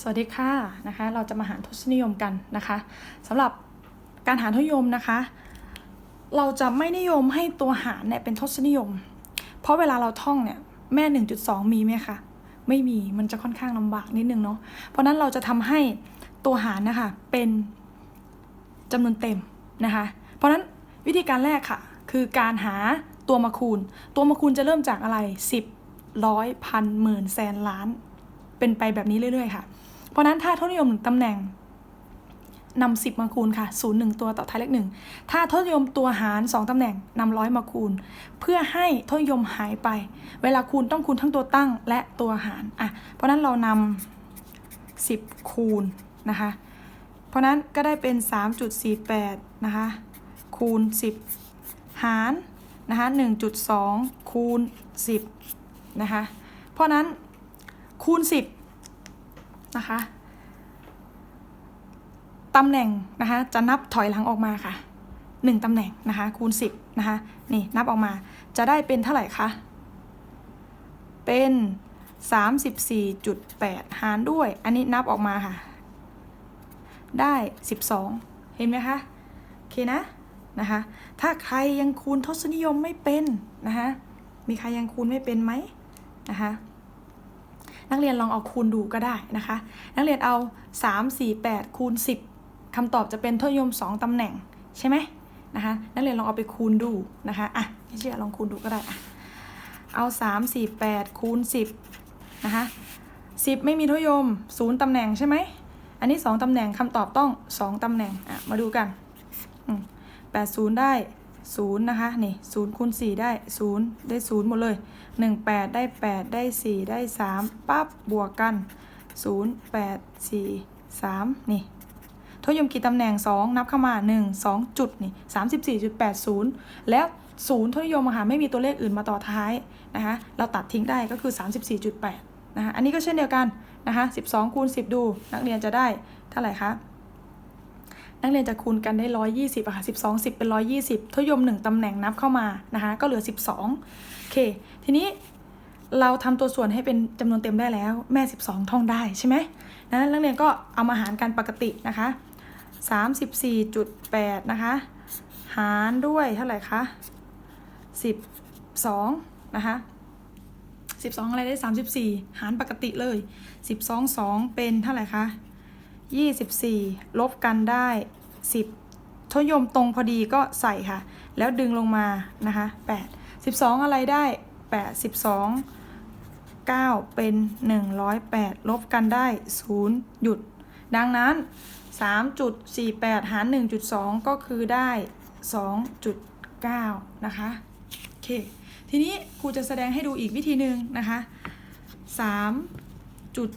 สวัสดีค่ะนะคะเราจะมาหารทศนิยมกันนะคะสำหรับการหารทศนิยมนะคะ เราจะไม่นิยมให้ตัวหารเนี่ยเป็นทศนิยม เพราะเวลาเราท่องเนี่ยแม่ 1.2 มีไหมคะไม่มีมันจะค่อนข้างลำบากนิดนึงเนาะเพราะนั้นเราจะทำให้ตัวหารนะคะเป็นจำนวนเต็มนะคะ เพราะนั้นวิธีการแรกค่ะ คือการหาตัวมาคูณ ตัวมาคูณจะเริ่มจากอะไร 10 ร้อยพันหมื่นแสนล้าน เป็นไปแบบนี้เรื่อยๆค่ะ เพราะนั้นถ้าทศนิยมหนึ่งตำแหน่งนำสิบมาคูณค่ะศูนย์หนึ่งตัวต่อท้ายเลขหนึ่ง ถ้าทศนิยมตัวหารสองตำแหน่งนำร้อยมาคูณ เพื่อให้ทศนิยมหายไป เวลาคูณต้องคูณทั้งตัวตั้งและตัวหาร อะ เพราะนั้นเรานำสิบคูณนะคะ เพราะนั้นก็ได้เป็น 3.48 นะคะ คูณ 10 หารนะคะ1.2 คูณ 10 นะคะ เพราะนั้น คูณ 10 นะคะตำแหน่งนะคะจะนับถอยหลังออกมาค่ะ 1ตำแหน่งนะคะคูณ 10นะคะนี่นับออกมาจะได้เป็นเท่าไหร่คะเป็น 34.8 หารด้วย อันนี้นับออกมาค่ะ ได้ 12 เห็นไหมคะโอเคนะนะคะถ้าใครยังคูณทศนิยมไม่เป็นนะคะมีใครยังคูณไม่เป็นไหมนะคะ นักเรียนลองเอาคูณดูก็ได้นะคะ นักเรียนเอา 3 4 8 คูณ 10คำตอบจะเป็นทศนิยม 2ตำแหน่งใช่ไหมนะคะนักเรียนลองเอาไปคูณดูนะคะอะไม่เชื่อลองคูณดูก็ได้อะเอา 3 4 8 คูณ 10นะคะ10 ไม่มีทศนิยม 0ตำแหน่งใช่ไหมอันนี้ 2ตำแหน่งคำตอบต้อง 2ตำแหน่งอะมาดูกันแปดศูนย์ได้ ศูนย์นะคะนี่ศูนย์คูณสี่ได้ศูนย์ได้ศูนย์หมดเลยหนึ่งแปดได้แปดได้สี่ได้สามปั๊บบวกกันศูนย์แปดสี่สามนี่ทศนิยมกี่ตำแหน่งสองนับเข้ามาหนึ่งสองจุดนี่สามสิบสี่จุดแปดศูนย์แล้วศูนย์ทศนิยมค่ะไม่มีตัวเลขอื่นมาต่อท้ายนะคะเราตัดทิ้งได้ก็คือสามสิบสี่จุดแปดนะคะอันนี้ก็เช่นเดียวกันนะคะสิบสองคูณสิบดู นักเรียนจะได้เท่าไหร่คะ นักเรียนจะคูณกันได้ 120อะค่ะ12 10 เป็น 120ทศนิยม 1ตำแหน่งนับเข้ามานะคะ ก็เหลือ 12 โอเค ทีนี้เราทำตัวส่วนให้เป็นจำนวนเต็มได้แล้ว แม่ 12 ท่องได้ใช่ไหมนะนักเรียนก็เอามาหารกันปกตินะคะ 34.8 นะคะ หารด้วยเท่าไหร่คะ 12 นะคะ 12 อะไรได้ 34 หารปกติเลย 12 2 เป็นเท่าไหร่คะ 24 ลบกันได้ 10ทศนิยมตรงพอดีก็ใส่ค่ะ แล้วดึงลงมานะคะ8 12 อะไรได้ 8 12 9 เป็น 108 ลบกันได้ 0 หยุด ดังนั้น 3.48 หาร 1.2 ก็คือได้ 2.9 นะคะ โอเค ทีนี้ครูจะแสดงให้ดูอีกวิธีหนึ่งนะคะ 3 จุด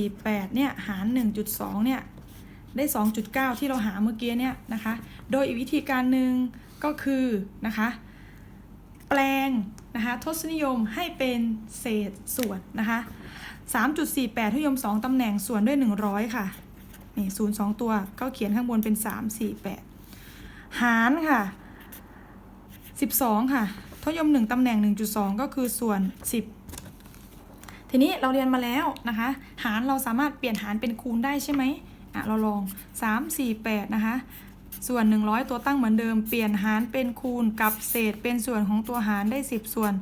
48 เนี่ย หาร 1.2 เนี่ย ได้ 2.9 ที่เราหาเมื่อกี้เนี่ยนะคะ โดยอีกวิธีการหนึ่งก็คือนะคะ แปลงนะคะทศนิยมให้เป็นเศษส่วนนะคะ 3.48ทศนิยม 2ตำแหน่งส่วนด้วย 100 ค่ะ นี่0 2ตัวก็เขียนข้างบนเป็น 348 หารค่ะ 12 ค่ะทศนิยม 1ตำแหน่ง 1.2 ก็คือส่วน 10 ทีนี้เราเรียนมาแล้วนะคะ หารเราสามารถเปลี่ยนหารเป็นคูณได้ใช่ไหมอะเราลอง 3 4 8 นะคะ ส่วน 100 ตัวตั้งเหมือนเดิม เปลี่ยนหารเป็นคูณกับเศษเป็นส่วนของตัวหารได้ 10 ส่วน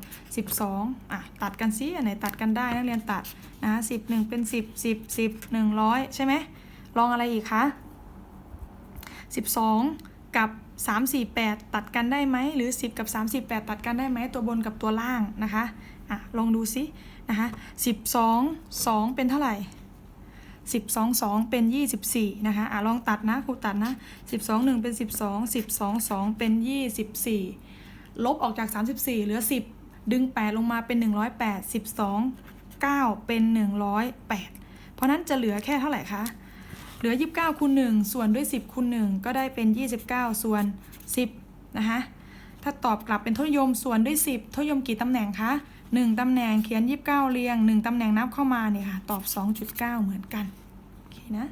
12อะตัดกันซิอันไหนตัดกันได้นักเรียนตัดนะ10 1เป็น 10 10 10 100 ใช่ไหมลองอะไรอีกคะ 12 กับ 348 ตัดกันได้ไหมหรือ 10 กับ348ตัดกันได้ไหมตัวบนกับตัวล่างนะคะอะลองดูซินะคะ12 2 เป็นเท่าไหร่ 12 2 เป็น 24 นะคะอะลองตัดนะครูตัดนะ 12 1 เป็น 12 12 2 เป็น 24 ลบออกจาก 34 เหลือ 10 ดึง 8 ลงมาเป็น 108 12 9 เป็น 108 เพราะนั้นจะเหลือแค่เท่าไหร่คะ เหลือ 29คูณ1ส่วนด้วย 10คูณ1ก็ได้เป็น 29 ส่วน 10 นะคะ ถ้าตอบกลับเป็นทศนิยมส่วนด้วย 10ทศนิยมกี่ตำแหน่งคะ 1ตำแหน่งเขียน 29 เรียง 1ตำแหน่งนับเข้ามาเนี่ยค่ะ ตอบ 2.9 เหมือนกัน โอเคนะ